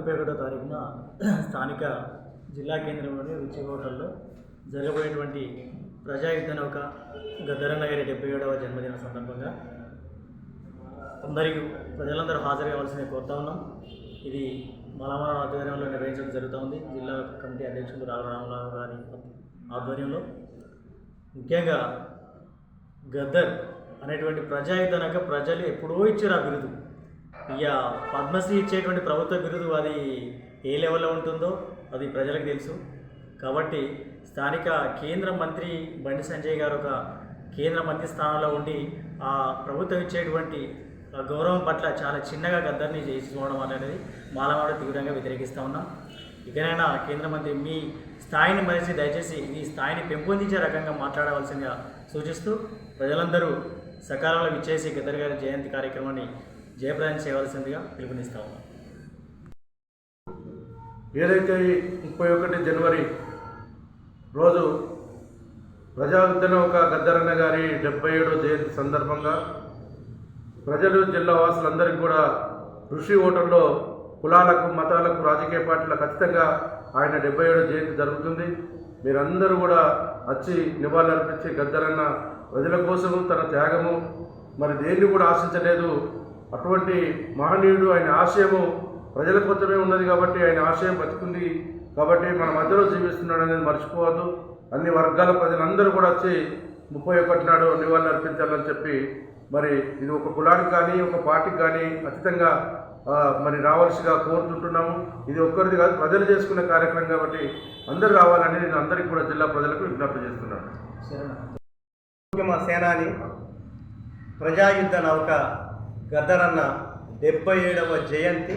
ముప్పై ఒకటో తారీఖున స్థానిక జిల్లా కేంద్రంలోని రుచి హోటల్లో జరగబోయేటువంటి ప్రజాయుద్ధ నౌక గద్దరన్న గారి డెబ్బై ఏడవ జన్మదిన సందర్భంగా అందరికీ ప్రజలందరూ హాజరు కావాల్సిన కోరుతా ఉన్నాం. ఇది మలమల ఆధ్వర్యంలో నిర్వహించడం జరుగుతూ ఉంది. జిల్లా కమిటీ అధ్యక్షులు రామరామరావు గారి ఆధ్వర్యంలో. ముఖ్యంగా గద్దర్ అనేటువంటి ప్రజాయుద్ధ ప్రజలు ఎప్పుడో ఇచ్చారు ఆ బిరుదు. ఇక పద్మశ్రీ ఇచ్చేటువంటి ప్రభుత్వ బిరుదు అది ఏ లెవెల్లో ఉంటుందో అది ప్రజలకు తెలుసు. కాబట్టి స్థానిక కేంద్ర మంత్రి బండి సంజయ్ గారు ఒక కేంద్ర మంత్రి స్థానంలో ఉండి ఆ ప్రభుత్వం ఇచ్చేటువంటి ఆ గౌరవం పట్ల చాలా చిన్నగా గద్దర్ని చేసుకోవడం అనేది మాలవాడ తీవ్రంగా వ్యతిరేకిస్తూ ఉన్నాం. ఇకనైనా కేంద్ర మంత్రి మీ స్థాయిని మరిచి దయచేసి ఈ స్థాయిని పెంపొందించే రకంగా మాట్లాడవలసిందిగా సూచిస్తూ ప్రజలందరూ సకాలంలో విచ్చేసి గద్దర్ గారి జయంతి కార్యక్రమాన్ని జయప్రదం చేయవలసిందిగా పిలుపునిస్తా ఉన్నాం. ఏదైతే ముప్పై ఒకటి జనవరి రోజు ప్రజా ఉద్యనౌక గద్దరన్న గారి డెబ్బై ఏడో జయంతి సందర్భంగా ప్రజలు జిల్లా వాసులందరికీ కూడా ఋషి ఓటర్లో కులాలకు మతాలకు రాజకీయ పార్టీలకు ఖచ్చితంగా ఆయన డెబ్బై ఏడో జయంతి జరుగుతుంది. మీరందరూ కూడా వచ్చి నివాళులర్పించి గద్దరన్న ప్రజల కోసము తన త్యాగము మరి దేన్ని కూడా ఆశించలేదు అటువంటి మహనీయుడు ఆయన ఆశయము ప్రజల కోసమే ఉన్నది కాబట్టి ఆయన ఆశయం బతుకుంది కాబట్టి మన మధ్యలో జీవిస్తున్నాడు అనేది మర్చిపోవద్దు. అన్ని వర్గాల ప్రజలందరూ కూడా వచ్చి ముప్పై ఒకటి నాడు నివాళులు అర్పించాలని చెప్పి మరి ఇది ఒక కులానికి కానీ ఒక పార్టీకి కానీ ఖచ్చితంగా మరి రావాల్సిగా కోరుతుంటున్నాము. ఇది ఒక్కరిది కాదు ప్రజలు చేసుకునే కార్యక్రమం కాబట్టి అందరూ రావాలని నేను అందరికీ కూడా జిల్లా ప్రజలకు విజ్ఞప్తి చేస్తున్నాను. మా సేనాని ప్రజాయుద్ధ నౌక గద్దరన్న డెబ్బై ఏడవ జయంతి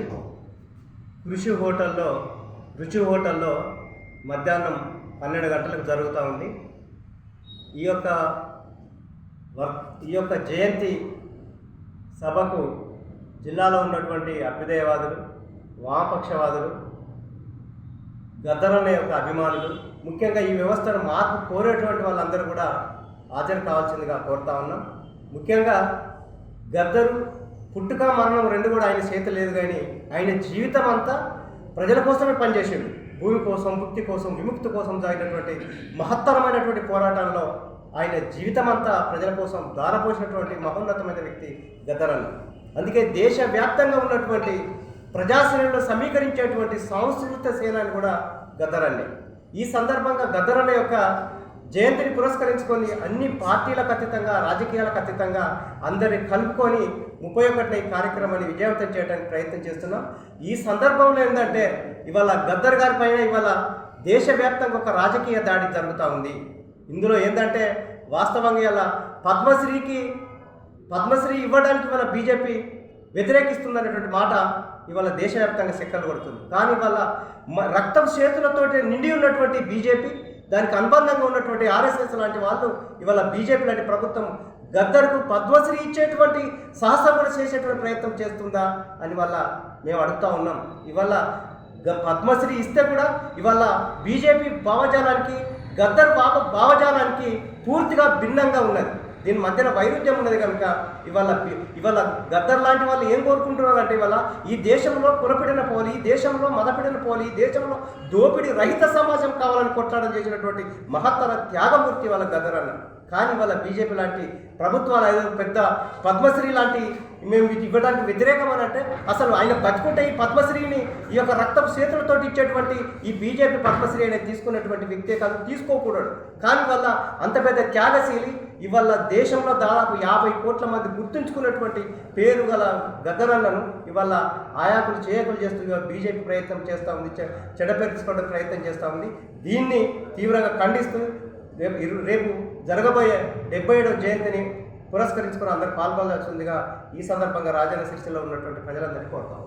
కృషి హోటల్లో రుచి హోటల్లో మధ్యాహ్నం పన్నెండు గంటలకు జరుగుతూ ఉంది. ఈ యొక్క వర్ ఈ యొక్క జయంతి సభకు జిల్లాలో ఉన్నటువంటి అభ్యుదయవాదులు వామపక్షవాదులు గద్దరన్న యొక్క అభిమానులు ముఖ్యంగా ఈ వ్యవస్థను మార్పు కోరేటువంటి వాళ్ళందరూ కూడా హాజరు కావాల్సిందిగా కోరుతా ఉన్నాం. ముఖ్యంగా గద్దరు పుట్టుక మరణం రెండు కూడా ఆయన చేత లేదు కానీ ఆయన జీవితం అంతా ప్రజల కోసమే పనిచేసాడు. భూమి కోసం ముక్తి కోసం విముక్తి కోసం సాగినటువంటి మహత్తరమైనటువంటి పోరాటంలో ఆయన జీవితం అంతా ప్రజల కోసం దారపోసినటువంటి మహోన్నతమైన వ్యక్తి గద్దరన్న అందుకే దేశవ్యాప్తంగా ఉన్నటువంటి ప్రజాశ్రేణులు సమీకరించేటువంటి సాంస్కృతిక సేనాని కూడా గద్దరన్నే. ఈ సందర్భంగా గద్దరన్న యొక్క జయంతిని పురస్కరించుకొని అన్ని పార్టీలకు అతీతంగా రాజకీయాలకు అతీతంగా అందరిని కలుపుకొని ముప్పై ఒకటిన ఈ కార్యక్రమాన్ని విజయవంతం చేయడానికి ప్రయత్నం చేస్తున్నాం. ఈ సందర్భంలో ఏంటంటే ఇవాళ గద్దర్ గారి పైన ఇవాళ దేశవ్యాప్తంగా ఒక రాజకీయ దాడి జరుగుతూ ఉంది. ఇందులో ఏంటంటే వాస్తవంగా ఇలా పద్మశ్రీకి పద్మశ్రీ ఇవ్వడానికి ఇవాళ బీజేపీ వ్యతిరేకిస్తుందనేటువంటి మాట ఇవాళ దేశవ్యాప్తంగా సెక్కలు కొడుతుంది. కానీ ఇవాళ మ- రక్తం చేతులతోటి నిండి ఉన్నటువంటి బీజేపీ దానికి అనుబంధంగా ఉన్నటువంటి ఆర్ఎస్ఎస్ లాంటి వాళ్ళు ఇవాళ బీజేపీ లాంటి ప్రభుత్వం గద్దర్కు పద్మశ్రీ ఇచ్చేటువంటి సాహసం కూడా చేసేటువంటి ప్రయత్నం చేస్తుందా అని వల్ల మేము అడుగుతా ఉన్నాం. ఇవాళ గ- పద్మశ్రీ ఇస్తే కూడా ఇవాళ బీజేపీ భావజాలానికి గద్దర్ భావ భావజాలానికి పూర్తిగా భిన్నంగా ఉన్నది. దీని మధ్యన వైరుధ్యం ఉన్నది కనుక ఇవాళ ఇవాళ గద్దర్ లాంటి వాళ్ళు ఏం కోరుకుంటున్నారు అంటే ఇవాళ ఈ దేశంలో కులపిడిన పోలి ఈ దేశంలో మదపిడిన పోలి ఈ దేశంలో దోపిడీ రహిత సమాజం కావాలని కొట్లాడడం చేసినటువంటి మహత్తర త్యాగమూర్తి వాళ్ళ గద్దర్ అన్న. కానీ వాళ్ళ బీజేపీ లాంటి ప్రభుత్వాలు ఏదో పెద్ద పద్మశ్రీ లాంటి మేము ఇది ఇవ్వడానికి వ్యతిరేకం అని అంటే అసలు ఆయన బతుకుంటే ఈ పద్మశ్రీని ఈ యొక్క రక్తం చేతులతో ఇచ్చేటువంటి ఈ బీజేపీ పద్మశ్రీ అనేది తీసుకున్నటువంటి వ్యక్తే కాదు తీసుకోకూడదు. కానీ వల్ల అంత పెద్ద త్యాగశీలి ఇవాళ దేశంలో దాదాపు యాభై కోట్ల మంది గుర్తుంచుకున్నటువంటి పేరు గల గద్దరన్నను ఇవాళ ఆయాకులు చేయకులు చేస్తూ బీజేపీ ప్రయత్నం చేస్తూ ఉంది చె- ప్రయత్నం చేస్తూ ఉంది. దీన్ని తీవ్రంగా ఖండిస్తూ రేపు ఇరు రేపు జరగబోయే డెబ్బై ఏడవ జయంతిని పురస్కరించుకుని అందరూ పాల్గొనాల్సిందిగా ఈ సందర్భంగా రాజన్న సిరిసిల్లో ఉన్నటువంటి ప్రజలందరికీ కోరుతాము.